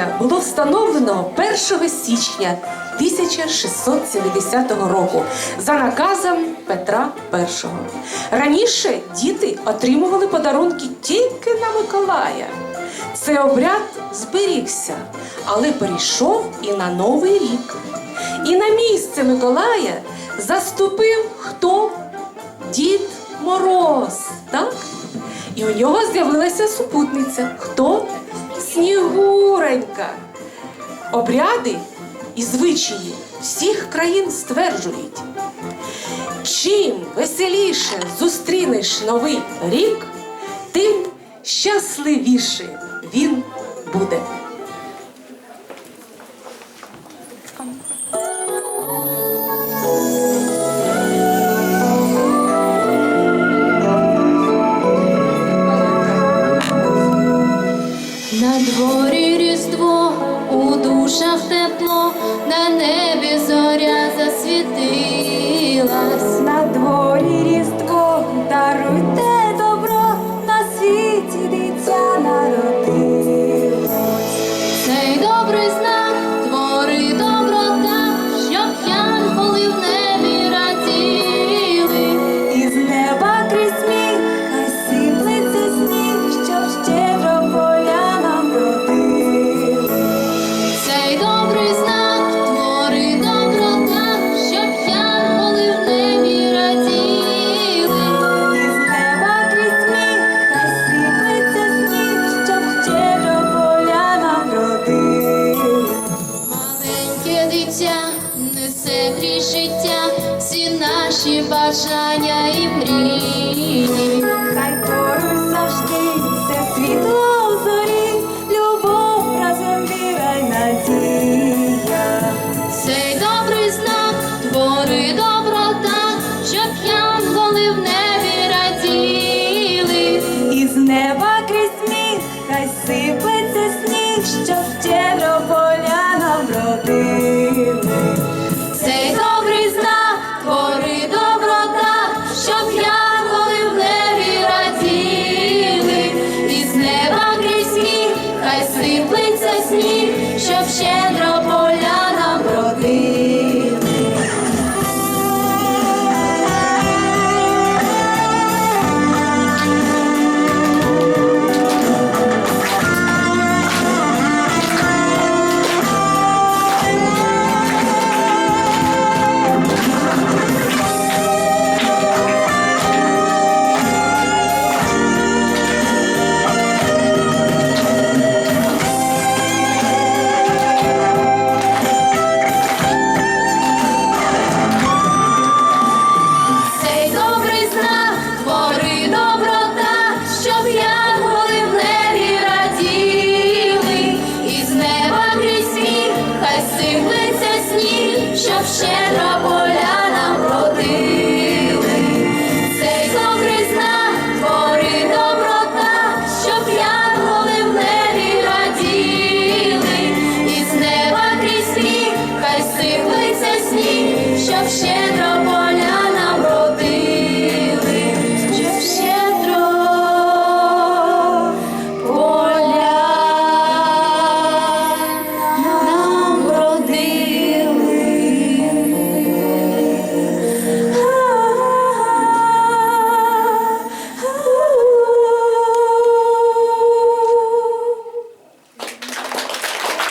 Миколая було встановлено 1 січня 1670 року за наказом Петра І. Раніше діти отримували подарунки тільки на Миколая. Цей обряд зберігся, але перейшов і на Новий рік. І на місце Миколая заступив хто? Дід Мороз, так? І у нього з'явилася супутниця. Хто? Снігуренька. Обряди і звичаї всіх країн стверджують. Чим веселіше зустрінеш новий рік, тим щасливіше він буде. наші бажання і мрії, хай поруч завжди це світло у зорі, любов разом віра надія. Цей добрий знак твори доброта, щоб янголи в небі раділи, із неба крізь сміх, хай сипеться сніг, щоб ще. of shadows. сиплеться сніг, щоб щедро поля нам родив.